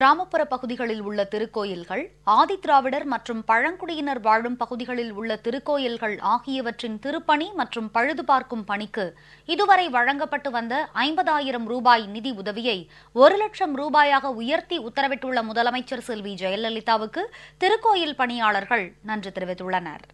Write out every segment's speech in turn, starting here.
கிராமப்புற பகுதிகளில் உள்ள திருக்கோயில்கள் ஆதிதிராவிடர் மற்றும் பழங்குடியினர் வாழும் பகுதிகளில் உள்ள திருக்கோயில்கள் ஆகியவற்றின் திருப்பணி மற்றும் பழுது பார்க்கும் பணிக்கு இதுவரை வழங்கப்பட்டு வந்த ஐம்பதாயிரம் ரூபாய் நிதி உதவியை ஒரு லட்சம் ரூபாயாக உயர்த்தி உத்தரவிட்டுள்ள முதலமைச்சர் செல்வி ஜெயலலிதாவுக்கு திருக்கோயில் பணியாளர்கள் நன்றி தெரிவித்துள்ளனர்.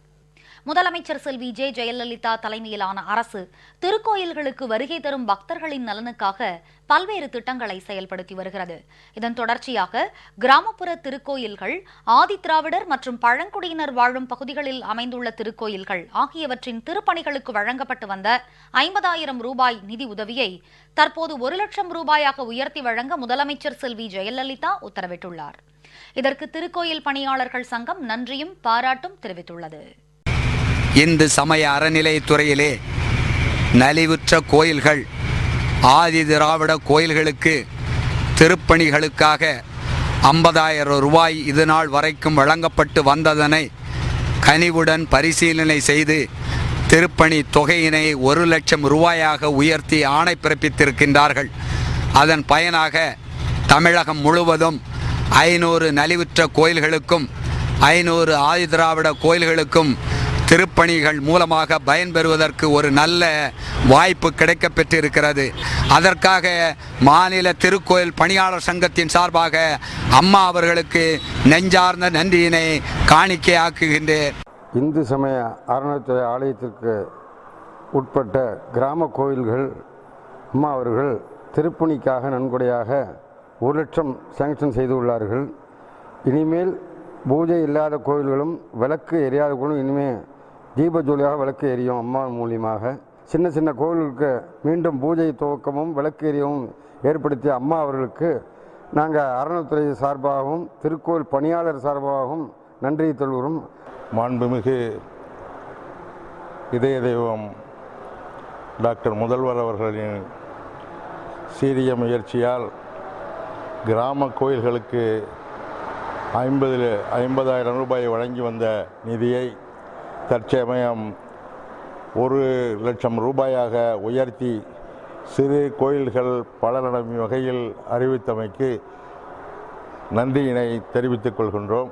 முதலமைச்சர் செல்வி ஜே ஜெயலலிதா தலைமையிலான அரசு திருக்கோயில்களுக்கு வருகை தரும் பக்தர்களின் நலனுக்காக பல்வேறு திட்டங்களை செயல்படுத்தி வருகிறது. இதன் தொடர்ச்சியாக கிராமப்புற திருக்கோயில்கள் ஆதிதிராவிடர் மற்றும் பழங்குடியினர் வாழும் பகுதிகளில் அமைந்துள்ள திருக்கோயில்கள் ஆகியவற்றின் திருப்பணிகளுக்கு வழங்கப்பட்டு வந்த ஐம்பதாயிரம் ரூபாய் நிதி உதவியை தற்போது ஒரு லட்சம் ரூபாயாக உயர்த்தி வழங்க முதலமைச்சர் செல்வி ஜெயலலிதா உத்தரவிட்டுள்ளார். இதற்கு திருக்கோயில் பணியாளர்கள் சங்கம் நன்றியும் பாராட்டும் தெரிவித்துள்ளது. இந்து சமய அறநிலையத்துறையிலே நலிவுற்ற கோயில்கள் ஆதி திராவிட கோயில்களுக்கு திருப்பணிகளுக்காக ஐம்பதாயிரம் ரூபாய் இது நாள் வரைக்கும் வழங்கப்பட்டு வந்ததனை கனிவுடன் பரிசீலனை செய்து திருப்பணி தொகையினை ஒரு லட்சம் ரூபாயாக உயர்த்தி ஆணை பிறப்பித்திருக்கின்றார்கள். அதன் பயனாக தமிழகம் முழுவதும் ஐநூறு நலிவுற்ற கோயில்களுக்கும் ஐநூறு ஆதிதிராவிட கோயில்களுக்கும் திருப்பணிகள் மூலமாக பயன்பெறுவதற்கு ஒரு நல்ல வாய்ப்பு கிடைக்கப் பெற்றிருக்கிறது அதற்காக மாநில திருக்கோயில் பணியாளர் சங்கத்தின் சார்பாக அம்மா அவர்களுக்கு நெஞ்சார்ந்த நன்றியினை காணிக்கையாக்குகின்றேன். இந்து சமய அறநிலைத்துறை ஆலயத்திற்கு உட்பட்ட கிராம கோயில்கள் அம்மா அவர்கள் திருப்பணிக்காக நன்கொடையாக ஒரு லட்சம் சேங்ஷன் செய்துள்ளார்கள். இனிமேல் பூஜை இல்லாத கோயில்களும் விளக்கு எரியாத கோயிலும் இனிமேல் தீப ஜோலியாக விளக்கு எரியும் அம்மா மூலியமாக. சின்ன சின்ன கோயில்களுக்கு மீண்டும் பூஜை துவக்கமும் விளக்கு எரியவும் ஏற்படுத்திய அம்மா அவர்களுக்கு நாங்கள் அறநிலையத்துறை சார்பாகவும் திருக்கோயில் பணியாளர் சார்பாகவும் நன்றி சொல்கிறோம் மாண்புமிகு இதய தெய்வம் டாக்டர் முதல்வர் அவர்களின் சீரிய முயற்சியால் கிராம கோயில்களுக்கு ஐம்பது ஐம்பதாயிரம் ரூபாய் வழங்கி வந்த நிதியை தற்சமயம் ஒரு லட்சம் ரூபாயாக உயர்த்தி சிறு கோயில்கள் பலனடையும் வகையில் அறிவித்தமைக்கு நன்றியினை தெரிவித்துக் கொள்கின்றோம்.